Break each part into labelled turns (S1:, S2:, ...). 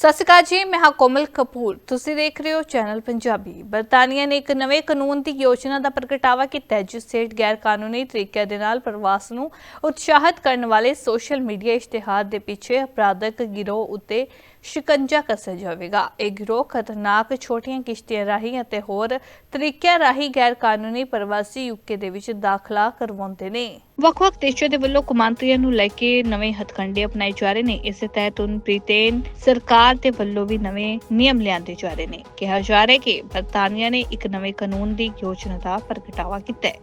S1: ਸਤਿ ਸ਼੍ਰੀ ਅਕਾਲ ਜੀ, ਮੈਂ ਹਾਂ ਕੋਮਲ ਕਪੂਰ। ਤੁਸੀਂ ਦੇਖ ਰਹੇ ਹੋ ਚੈਨਲ ਪੰਜਾਬੀ। ਬਰਤਾਨੀਆ ਨੇ ਇੱਕ ਨਵੇਂ ਕਾਨੂੰਨ ਦੀ ਯੋਜਨਾ ਦਾ ਪ੍ਰਗਟਾਵਾ ਕੀਤਾ ਹੈ, ਜਿਸ ਹੇਠ ਗੈਰ ਕਾਨੂੰਨੀ ਤਰੀਕਿਆਂ ਦੇ ਨਾਲ ਪ੍ਰਵਾਸ ਨੂੰ ਉਤਸ਼ਾਹਿਤ ਕਰਨ ਵਾਲੇ ਸੋਸ਼ਲ ਮੀਡੀਆ ਇਸ਼ਤਿਹਾਰ ਦੇ ਪਿੱਛੇ ਅਪਰਾਧਕ ਗਿਰੋਹ ਉੱਤੇ ਸ਼ਿਕੰਜਾ ਕੱਸਿਆ ਜਾਵੇਗਾ। ਇਹ ਗਿਰੋਹ ਖਤਰਨਾਕ ਛੋਟੀਆਂ ਕਿਸ਼ਤੀਆਂ ਰਾਹੀਂ ਅਤੇ ਹੋਰ ਤਰੀਕਿਆਂ ਰਾਹੀਂ ਗੈਰ ਕਾਨੂੰਨੀ ਪ੍ਰਵਾਸੀ ਯੂਕੇ ਦੇ ਵਿੱਚ ਦਾਖਲਾ ਕਰਵਾਉਂਦੇ ਨੇ। ਵੱਖ-ਵੱਖ ਦੇਸ਼ਾਂ ਦੇ ਵੱਲੋਂ ਕੌਮਾਂਤਰੀਆਂ ਨੂੰ ਲੈ ਕੇ ਨਵੇਂ ਹੱਥਕੰਡੇ ਅਪਣਾਏ ਜਾ ਰਹੇ ਨੇ। ਇਸੇ ਤਹਿਤ ਹੁਣ ਬ੍ਰਿਟੇਨ ਸਰਕਾਰ ਦੇ ਵੱਲੋਂ ਵੀ ਨਵੇਂ ਨਿਯਮ ਲਿਆਂਦੇ ਜਾ ਰਹੇ ਨੇ। ਕਿਹਾ ਜਾ ਰਿਹਾ ਕਿ ਬਰਤਾਨੀਆ ਨੇ ਇੱਕ ਨਵੇਂ ਕਾਨੂੰਨ ਦੀ ਯੋਜਨਾ ਦਾ ਪ੍ਰਗਟਾਵਾ ਕੀਤਾ ਹੈ,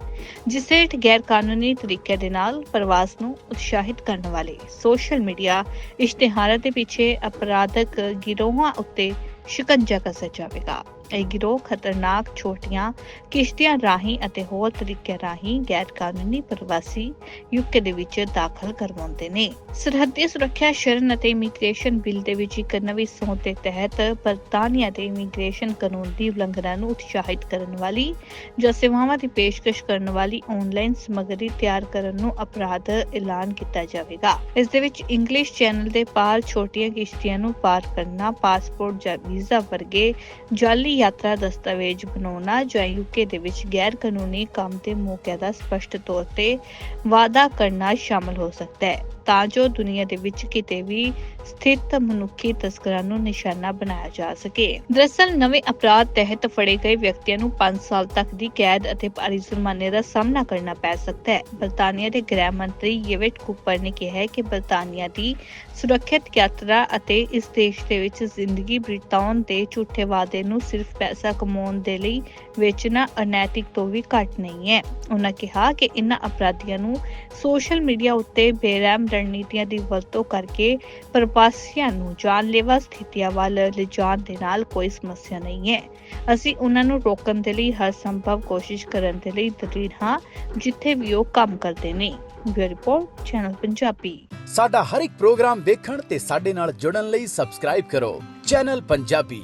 S1: ਜਿਸ ਹੇਠ ਗੈਰ ਕਾਨੂੰਨੀ ਤਰੀਕੇ ਦੇ ਨਾਲ ਪ੍ਰਵਾਸ ਨੂੰ ਉਤਸ਼ਾਹਿਤ ਕਰਨ ਵਾਲੇ ਸੋਸ਼ਲ ਮੀਡੀਆ ਇਸ਼ਤਿਹਾਰਾਂ ਦੇ ਪਿੱਛੇ ਅਪਰਾਧ ਅਪਰਾਧਕ ਗਿਰੋਹਾਂ ਉੱਤੇ ਸ਼ਿਕੰਜਾ ਕੱਸਿਆ ਜਾਵੇਗਾ ਇਹ ਗਿਰੋਹ ਖਤਰਨਾਕ ਛੋਟੀਆਂ ਕਿਸ਼ਤੀਆਂ ਰਾਹੀਂ ਅਤੇ ਹੋਰ ਤਰੀਕਿਆਂ ਰਾਹੀਂ ਗੈਰ ਕਾਨੂੰਨੀ ਪ੍ਰਵਾਸੀ ਯੂਕੇ ਦੇ ਵਿੱਚ ਦਾਖਲ ਕਰਵਾਉਂਦੇ ਨੇ। ਸਰਹੱਦੀ ਸੁਰੱਖਿਆ, ਸ਼ਰਨ ਅਤੇ ਇਮੀਗ੍ਰੇਸ਼ਨ ਬਿੱਲ ਦੇ ਵਿੱਚ ਇੱਕ ਨਵੀਂ ਸੋਧ ਦੇ ਤਹਿਤ ਬਰਤਾਨੀਆ ਦੇ ਇਮੀਗ੍ਰੇਸ਼ਨ ਕਾਨੂੰਨ ਦੀ ਉਲੰਘਣਾ ਨੂੰ ਉਤਸ਼ਾਹਿਤ ਕਰਨ ਵਾਲੀ, ਜਾਂ ਸੇਵਾਵਾਂ ਦੀ ਪੇਸ਼ਕਸ਼ ਕਰਨ ਵਾਲੀ ਆਨਲਾਈਨ ਸਮੱਗਰੀ ਤਿਆਰ ਕਰਨ ਨੂੰ ਅਪਰਾਧ ਐਲਾਨ ਕੀਤਾ ਜਾਵੇਗਾ। ਇਸ ਦੇ ਵਿੱਚ ਇੰਗਲਿਸ਼ ਚੈਨਲ ਦੇ ਪਾਰ ਛੋਟੀਆਂ ਕਿਸ਼ਤੀਆਂ ਨੂੰ ਪਾਰ ਕਰਨਾ, ਪਾਸਪੋਰਟ ਜਾਂ ਵੀਜ਼ਾ ਵਰਗੇ ਜਾਲੀ ਯਾਤਰਾ ਦਸਤਾਵੇਜ਼ ਬਣਾਉਣਾ ਜਾਂ ਯੂਕੇ ਦੇ ਵਿੱਚ ਗੈਰ ਕਾਨੂੰਨੀ ਕੰਮ ਦੇ ਮੌਕਿਆਂ ਦਾ ਸਪਸ਼ਟ ਤੌਰ ਤੇ ਵਾਅਦਾ ਕਰਨਾ ਸ਼ਾਮਲ ਹੋ ਸਕਦਾ ਹੈ, ਤਾਂ ਜੋ ਦੁਨੀਆ ਦੇ ਵਿੱਚ ਕਿਤੇ ਵੀ ਸਥਿਤ ਮਨੁੱਖੀ ਤਸਕਰਾਂ ਨੂੰ ਨਿਸ਼ਾਨਾ ਬਣਾਇਆ ਜਾ ਸਕੇ। ਦਰਅਸਲ, ਨਵੇਂ ਅਪਰਾਧ ਤਹਿਤ ਫੜੇ ਗਏ ਵਿਅਕਤੀਆਂ ਨੂੰ 5 ਸਾਲ ਤੱਕ ਦੀ ਕੈਦ ਅਤੇ ਭਾਰੀ ਜੁਰਮਾਨੇ ਦਾ ਸਾਹਮਣਾ ਕਰਨਾ ਪੈ ਸਕਦਾ ਹੈ। ਬਰਤਾਨੀਆ ਦੇ ਗ੍ਰਹਿ ਮੰਤਰੀ ਯੇਵਿਟ ਕੂਪਰ ਨੇ ਕਿਹਾ ਹੈ ਕਿ ਬਰਤਾਨੀਆ ਦੀ ਸੁਰੱਖਿਅਤ ਯਾਤਰਾ ਅਤੇ ਇਸ ਦੇਸ਼ ਦੇ ਵਿੱਚ ਜ਼ਿੰਦਗੀ ਬਿਤਾਉਣ ਦੇ ਝੂਠੇ ਵਾਅਦੇ ਨੂੰ ਸਿਰਫ ਪੈਸਾ ਕਮਾਉਣ ਦੇ ਲਈ ਵੇਚਣਾ ਅਨੈਤਿਕ ਤੋਂ ਵੀ ਘੱਟ ਨਹੀਂ ਹੈ। ਉਹਨਾਂ ਕਿਹਾ ਕਿ ਇਨ੍ਹਾਂ ਅਪਰਾਧੀਆਂ ਨੂੰ ਸੋਸ਼ਲ ਮੀਡੀਆ ਉੱਤੇ ਬੇਰਹਿਮ ਰਣਨੀਤੀਆਂ ਦੀ ਵਰਤੋਂ ਕਰਕੇ ਪ੍ਰਵਾਸੀਆਂ ਨੂੰ ਜਾਨਲੇਵਾ ਸਥਿਤੀਆਂ ਵੱਲ ਲਿਜਾਣ ਦੇ ਨਾਲ ਕੋਈ ਸਮੱਸਿਆ ਨਹੀਂ ਹੈ। ਅਸੀਂ ਉਹਨਾਂ ਨੂੰ ਰੋਕਣ ਦੇ ਲਈ ਹਰ ਸੰਭਵ ਕੋਸ਼ਿਸ਼ ਕਰਨ ਦੇ ਲਈ ਦ੍ਰਿੜ ਹਾਂ, ਜਿੱਥੇ ਵੀ ਉਹ ਕੰਮ ਕਰਦੇ ਨੇ। Bureau report, channel Punjabi.
S2: ਸਾਡਾ ਹਰ ਇੱਕ ਪ੍ਰੋਗਰਾਮ ਦੇਖਣ ਤੇ ਸਾਡੇ ਨਾਲ ਜੁੜਨ ਲਈ ਸਬਸਕ੍ਰਾਈਬ ਕਰੋ। ਚੈਨਲ ਪੰਜਾਬੀ।